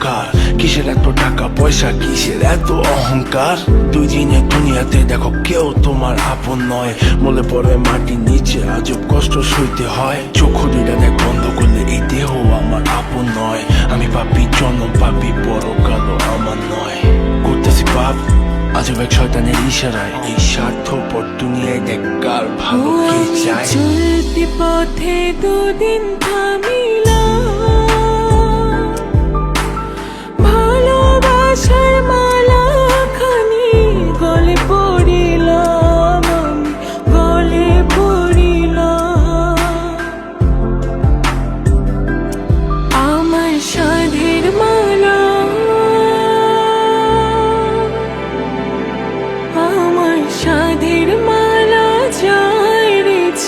অন্ধকার কিসের এত টাকা? পয়সা কিসের? এত অহংকার? দুই দিনের দুনিয়াতে দেখো কেউ তোমার আপন নয়। মলে পড়ে মাটির নিচে আজব কষ্ট সইতে হয়। চক্ষু দুইটা দেখ বন্ধ করলে এই দেহ আমার আপন নয়। আমি পাপি জন্ম পাপি বড় কালো আমার নয়। করতেছি পাপ, আজব এক শয়তানের ইশারায়। এই স্বার্থপর দুনিয়ায় দেখ কার ভালো কে চলতি পথে দুদিন থামিলাম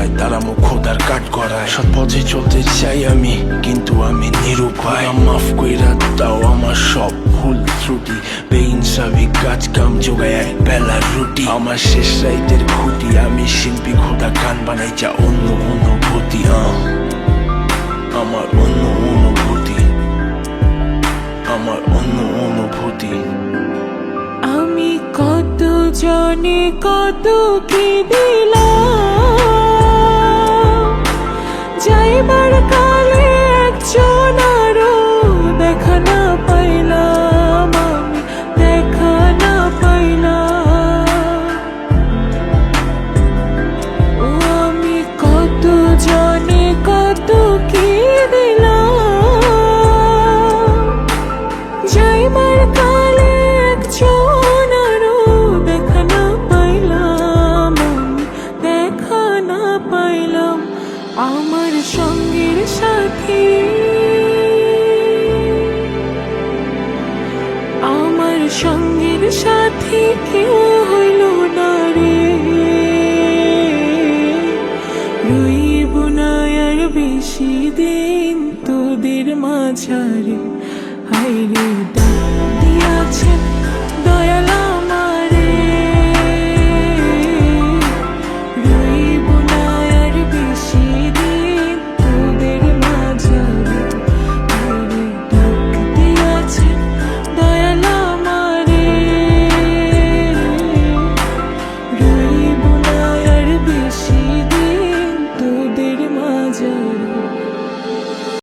শেষ তারা মুখ খোদার কাট করায়। সৎ পথে চলতে চাই আমি, কিন্তু আমি নিরুপায়। মাফ কইরা দাও আমার সব ভুল ত্রুটি। বেইনসাবি কাজ কাম যোগায় এক বেলার রুটি। আমার শেষ রাইতের খুঁটি, আমি শিল্পী খোদা গান বানাই, যা অন্য অনুভূতি। আমার অন্য অনুভূতি। আমার অন্য অনুভূতি। আমি কত জনে কত কি দিলাম? আমার সঙ্গের সাথী কেউ হইল না রে। রইব আর বেশি দিন তোদের মাঝারে। হাইরে